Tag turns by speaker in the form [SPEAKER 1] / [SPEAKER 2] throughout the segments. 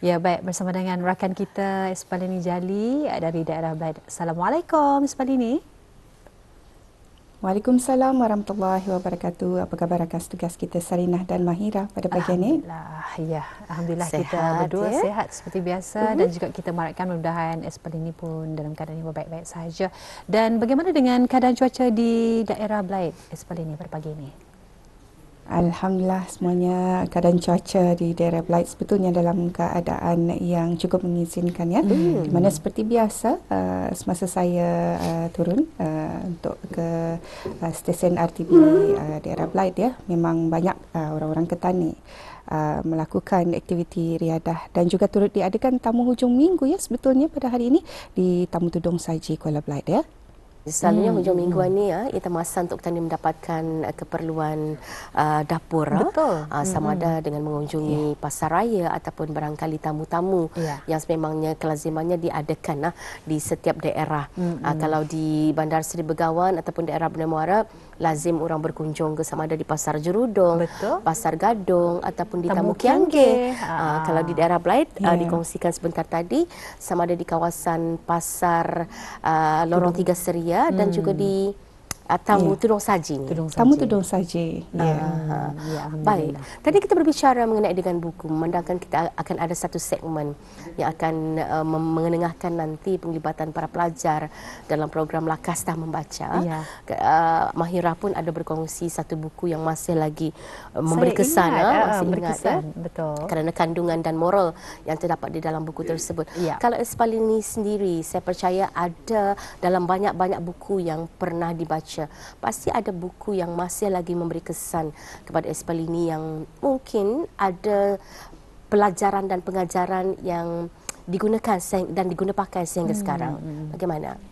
[SPEAKER 1] Ya baik bersama dengan rakan kita Espalini Jali dari daerah Blaid. Assalamualaikum Espalini.
[SPEAKER 2] Waalaikumsalam warahmatullahi wabarakatuh. Apa khabar rakan tugas kita Sarinah dan Mahira pada pagi ini?
[SPEAKER 1] Alhamdulillah. Ya, alhamdulillah
[SPEAKER 2] sehat,
[SPEAKER 1] kita berdua
[SPEAKER 2] ya?
[SPEAKER 1] sehat seperti biasa uh-huh. dan juga kita mengharapkan mudah-mudahan Espalini pun dalam keadaan yang baik-baik sahaja. Dan bagaimana dengan keadaan cuaca di daerah Blaid Espalini pada pagi ini?
[SPEAKER 2] Alhamdulillah semuanya keadaan cuaca di daerah Blight sebetulnya dalam keadaan yang cukup mengizinkan ya. Hmm. Di mana seperti biasa uh, semasa saya uh, turun uh, untuk ke uh, stesen RTB uh, daerah Blight ya, memang banyak uh, orang-orang ketani Uh, melakukan aktiviti riadah dan juga turut diadakan tamu hujung minggu ya sebetulnya pada hari ini di Tamu Tudung Saji Kuala Blight ya.
[SPEAKER 3] Selalunya hmm. hujung mingguan ni ya, ia masa untuk petani mendapatkan uh, keperluan uh, dapur.
[SPEAKER 1] Betul.
[SPEAKER 3] Uh, sama hmm. ada dengan mengunjungi yeah. pasar raya ataupun barangkali tamu-tamu yeah. yang sememangnya kelazimannya diadakan uh, di setiap daerah. Hmm. Uh, kalau di Bandar Seri Begawan ataupun daerah Benda Muara, lazim orang berkunjung ke sama ada di Pasar Jerudong, Betul. Pasar Gadong ataupun di Tamu, Tamu Kiangge. Uh, kalau di daerah Blight, yeah. uh, dikongsikan sebentar tadi, sama ada di kawasan Pasar uh, Lorong Tiga Seri ya hmm. dan juga di uh, tamu yeah. tudung saji ni.
[SPEAKER 2] Tudung saji. Tamu tudung saji. Ya. Yeah.
[SPEAKER 3] Uh, ya, Baik. Tadi kita berbicara mengenai dengan buku, memandangkan kita akan ada satu segmen yang akan uh, mengenengahkan nanti penglibatan para pelajar dalam program Lakastah Membaca. Yeah. Uh, Mahira pun ada berkongsi satu buku yang masih lagi uh, memberi kesan. Ingat, uh, masih ingat,
[SPEAKER 1] berkesan. Ya? Betul.
[SPEAKER 3] Kerana kandungan dan moral yang terdapat di dalam buku tersebut. Yeah. Kalau Espalini sendiri, saya percaya ada dalam banyak-banyak buku yang pernah dibaca Malaysia, pasti ada buku yang masih lagi memberi kesan kepada Espalini yang mungkin ada pelajaran dan pengajaran yang digunakan dan digunakan pakai sehingga hmm. sekarang. Hmm. Bagaimana?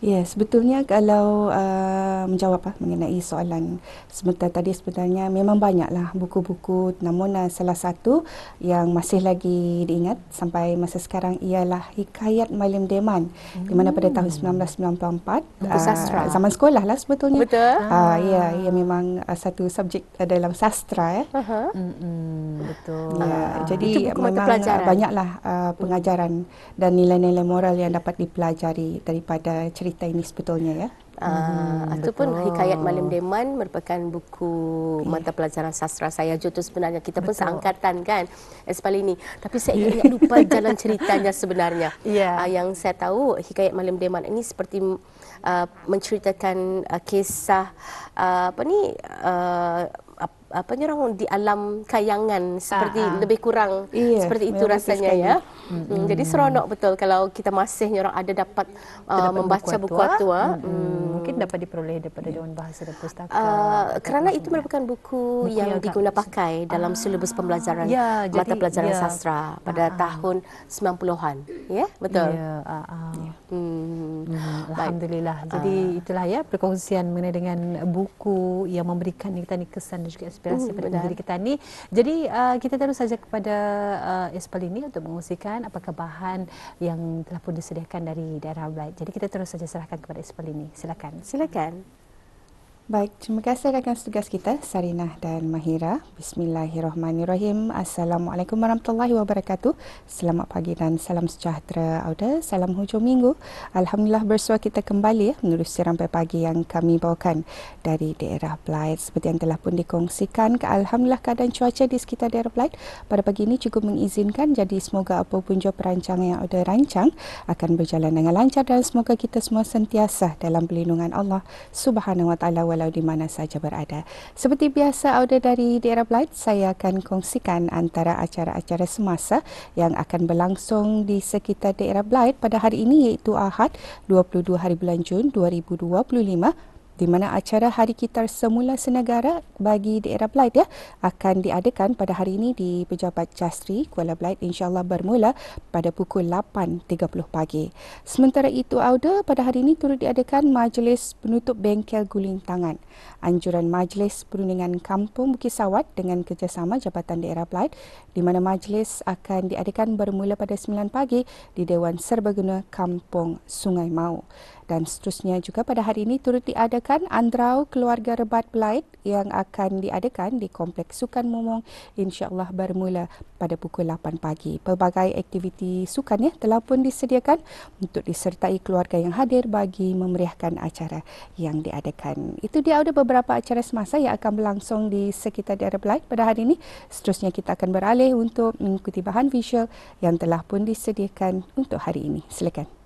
[SPEAKER 2] Ya, sebetulnya kalau uh, menjawab uh, mengenai soalan sebentar tadi sebenarnya memang banyaklah buku-buku namun uh, salah satu yang masih lagi diingat sampai masa sekarang ialah Hikayat Malim Deman hmm. di mana pada tahun 1994
[SPEAKER 3] buku uh, sastra
[SPEAKER 2] zaman sekolah lah sebetulnya.
[SPEAKER 3] Betul.
[SPEAKER 2] Uh, ya, ia memang uh, satu subjek uh, dalam sastra ya.
[SPEAKER 1] Uh-huh. Hmm, betul.
[SPEAKER 2] Ya, uh, jadi memang banyaklah uh, pengajaran dan nilai-nilai moral yang dapat dipelajari daripada cerita cerita ini sebetulnya ya.
[SPEAKER 3] Uh, ataupun Hikayat Malim Deman merupakan buku yeah. mata pelajaran sastra saya juga sebenarnya kita pun seangkatan kan Espalini tapi saya yeah. ingat lupa jalan ceritanya sebenarnya yeah. uh, yang saya tahu Hikayat Malim Deman ini seperti uh, menceritakan uh, kisah uh, apa ni uh, apa ni orang di alam kayangan seperti Aa. Ah, ah. lebih kurang iya, seperti itu rasanya ya. Hmm, jadi seronok betul kalau kita masih orang ada dapat uh, membaca buku tua. Hmm.
[SPEAKER 1] Hmm. Mungkin dapat diperoleh daripada yeah. Dewan Bahasa dan Pustaka.
[SPEAKER 3] Uh, kerana itu merupakan buku, buku yang, yang digunakan pakai dalam silibus pembelajaran ya, mata jadi, pelajaran ya. sastra pada Aa. tahun 90-an. Ya, betul. Ya,
[SPEAKER 1] ya. Hmm. Hmm. Alhamdulillah. Jadi itulah ya perkongsian mengenai dengan buku yang memberikan kita ni kesan dan juga inspirasi uh, pada diri kita ni. Jadi uh, kita terus saja kepada uh, Espal ini untuk mengungsikan apakah bahan yang telah pun disediakan dari daerah Blight. Jadi kita terus saja serahkan kepada Espal ini. Silakan.
[SPEAKER 3] Silakan.
[SPEAKER 2] Baik, terima kasih rakan tugas kita Sarinah dan Mahira. Bismillahirrahmanirrahim. Assalamualaikum warahmatullahi wabarakatuh. Selamat pagi dan salam sejahtera Auda. Salam hujung minggu. Alhamdulillah bersua kita kembali ya menerusi rampai pagi yang kami bawakan dari daerah Blight seperti yang telah pun dikongsikan. Alhamdulillah keadaan cuaca di sekitar daerah Blight pada pagi ini cukup mengizinkan jadi semoga apapun jua perancangan yang Auda rancang akan berjalan dengan lancar dan semoga kita semua sentiasa dalam perlindungan Allah Subhanahu wa taala walau di mana saja berada. Seperti biasa audio dari daerah Blight, saya akan kongsikan antara acara-acara semasa yang akan berlangsung di sekitar daerah Blight pada hari ini iaitu Ahad 22 hari bulan Jun 2025 di mana acara Hari Kitar Semula Senegara bagi daerah Blight ya akan diadakan pada hari ini di Pejabat Jastri Kuala Blight insyaallah bermula pada pukul 8.30 pagi. Sementara itu Auda pada hari ini turut diadakan majlis penutup bengkel guling tangan. Anjuran Majlis Perundingan Kampung Bukit Sawat dengan kerjasama Jabatan Daerah Blight di mana majlis akan diadakan bermula pada 9 pagi di Dewan Serbaguna Kampung Sungai Mau. Dan seterusnya juga pada hari ini turut diadakan Andrau Keluarga Rebat Belait yang akan diadakan di Kompleks Sukan Momong insya-Allah bermula pada pukul 8 pagi. Pelbagai aktiviti sukan ya telah pun disediakan untuk disertai keluarga yang hadir bagi memeriahkan acara yang diadakan. Itu dia ada beberapa acara semasa yang akan berlangsung di sekitar daerah Belait pada hari ini. Seterusnya kita akan beralih untuk mengikuti bahan visual yang telah pun disediakan untuk hari ini. Silakan.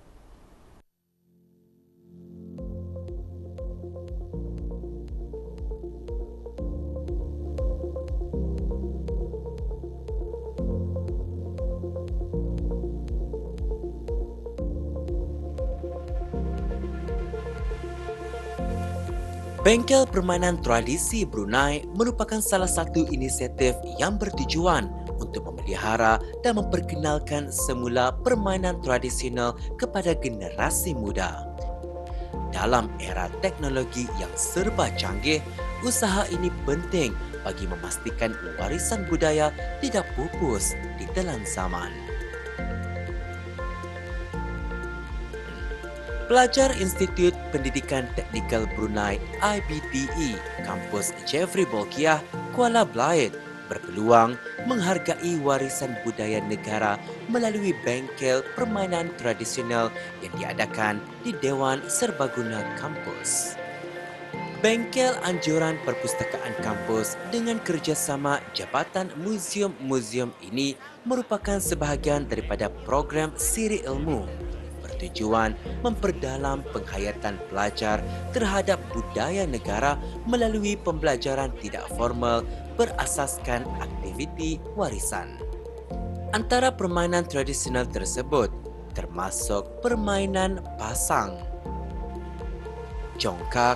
[SPEAKER 4] Bengkel permainan tradisi Brunei merupakan salah satu inisiatif yang bertujuan untuk memelihara dan memperkenalkan semula permainan tradisional kepada generasi muda. Dalam era teknologi yang serba canggih, usaha ini penting bagi memastikan warisan budaya tidak pupus di telan zaman. Pelajar Institut Pendidikan Teknikal Brunei IBTE kampus Jeffrey Bolkiah Kuala Belait berpeluang menghargai warisan budaya negara melalui bengkel permainan tradisional yang diadakan di Dewan Serbaguna kampus. Bengkel anjuran perpustakaan kampus dengan kerjasama Jabatan Museum-Museum ini merupakan sebahagian daripada program Siri Ilmu bertujuan memperdalam penghayatan pelajar terhadap budaya negara melalui pembelajaran tidak formal berasaskan aktiviti warisan. Antara permainan tradisional tersebut termasuk permainan pasang, congkak,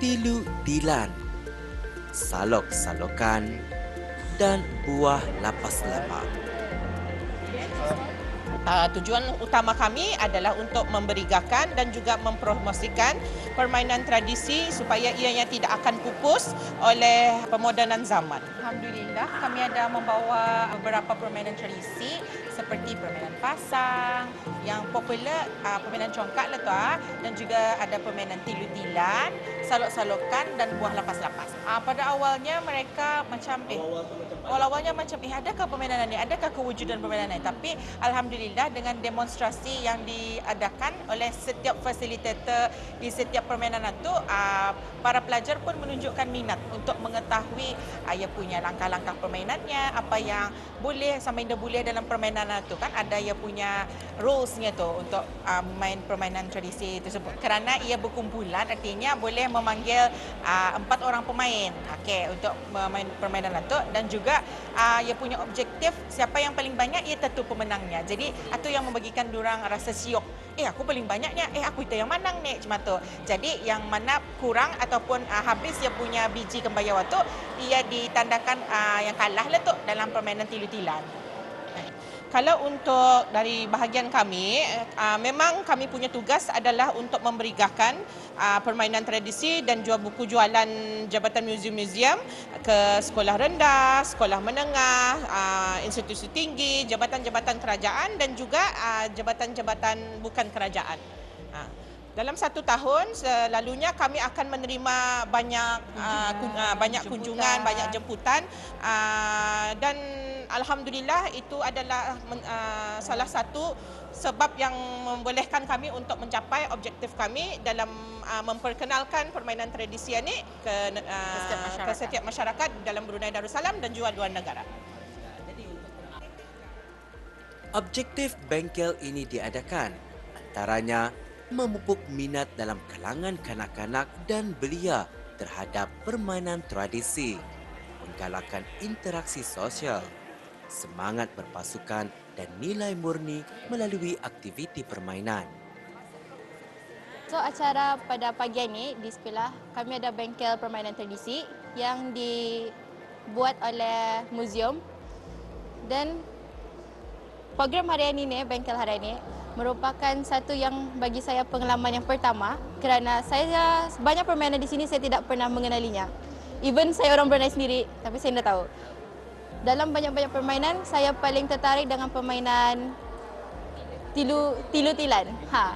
[SPEAKER 4] tilu dilan, salok-salokan dan buah lapas-lapak.
[SPEAKER 5] Uh, tujuan utama kami adalah untuk memberigakan dan juga mempromosikan permainan tradisi supaya ianya tidak akan pupus oleh pemodenan zaman.
[SPEAKER 6] Alhamdulillah kami ada membawa beberapa permainan tradisi seperti permainan pasang yang popular uh, permainan congkak lah tu uh, dan juga ada permainan tilu-tilan, salok-salokan dan buah lapas-lapas. Uh, pada awalnya mereka macam eh awal-awalnya macam eh adakah permainan ini? Adakah kewujudan permainan ini? Tapi alhamdulillah dengan demonstrasi yang diadakan oleh setiap fasilitator di setiap permainan itu, uh, para pelajar pun menunjukkan minat untuk mengetahui uh, ia punya langkah-langkah permainannya, apa yang boleh sama ada boleh dalam permainan itu kan ada ia punya rulesnya tu untuk uh, main permainan tradisi tersebut. Kerana ia berkumpulan artinya boleh memanggil empat orang pemain okay, untuk memain permainan itu dan juga uh, ia punya objektif siapa yang paling banyak ia tentu pemenangnya. Jadi itu yang membagikan orang rasa siok. Eh aku paling banyaknya, eh aku itu yang menang ni macam tu. Jadi yang mana kurang ataupun uh, habis dia punya biji kembaya waktu, ia ditandakan uh, yang kalah lah tu dalam permainan tilu-tilan.
[SPEAKER 5] Kalau untuk dari bahagian kami, uh, memang kami punya tugas adalah untuk memberigakan uh, permainan tradisi dan jual buku jualan Jabatan Museum-Museum ke sekolah rendah, sekolah menengah, uh, institusi tinggi, jabatan-jabatan kerajaan dan juga uh, jabatan-jabatan bukan kerajaan. Uh. Dalam satu tahun selalunya kami akan menerima banyak kunjungan, uh, uh, banyak kunjungan, jemputan. banyak jemputan uh, dan alhamdulillah itu adalah uh, salah satu sebab yang membolehkan kami untuk mencapai objektif kami dalam uh, memperkenalkan permainan tradisi ini ke, uh, ke, setiap ke setiap masyarakat dalam Brunei Darussalam dan juga luar negara.
[SPEAKER 4] Objektif bengkel ini diadakan antaranya memupuk minat dalam kalangan kanak-kanak dan belia terhadap permainan tradisi, menggalakkan interaksi sosial, semangat berpasukan dan nilai murni melalui aktiviti permainan.
[SPEAKER 7] So acara pada pagi ini di sekolah kami ada bengkel permainan tradisi yang dibuat oleh museum dan program hari ini ni bengkel hari ini merupakan satu yang bagi saya pengalaman yang pertama kerana saya banyak permainan di sini saya tidak pernah mengenalinya. Even saya orang Brunei sendiri tapi saya tidak tahu. Dalam banyak-banyak permainan saya paling tertarik dengan permainan tilu tilu tilan. Ha.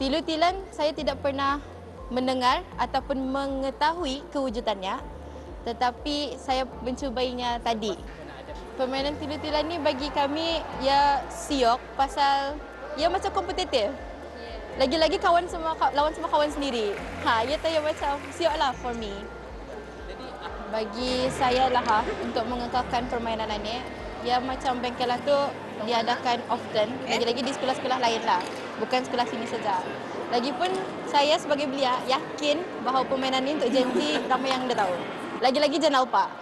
[SPEAKER 7] Tilu-tilan saya tidak pernah mendengar ataupun mengetahui kewujudannya tetapi saya mencubainya tadi. Permainan tilu-tilan ni bagi kami ya siok pasal ia macam kompetitif. Lagi-lagi kawan semua lawan semua kawan sendiri. Ha, ia tu yang macam siok lah for me. Bagi saya lah ha, untuk mengekalkan permainan ini, ya macam bengkelan tu diadakan often. Lagi-lagi di sekolah-sekolah lain lah. Bukan sekolah sini saja. Lagipun saya sebagai belia yakin bahawa permainan ini untuk janji ramai yang dah tahu. Lagi-lagi jangan lupa.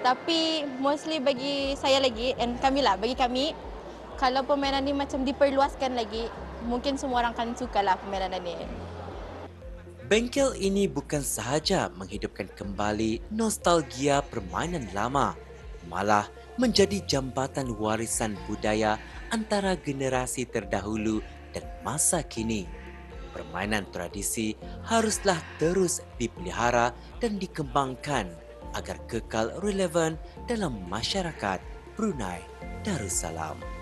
[SPEAKER 7] Tapi mostly bagi saya lagi dan kami lah, bagi kami kalau permainan ini macam diperluaskan lagi, mungkin semua orang akan suka lah permainan ini.
[SPEAKER 4] Bengkel ini bukan sahaja menghidupkan kembali nostalgia permainan lama, malah menjadi jambatan warisan budaya antara generasi terdahulu dan masa kini. Permainan tradisi haruslah terus dipelihara dan dikembangkan agar kekal relevan dalam masyarakat Brunei Darussalam.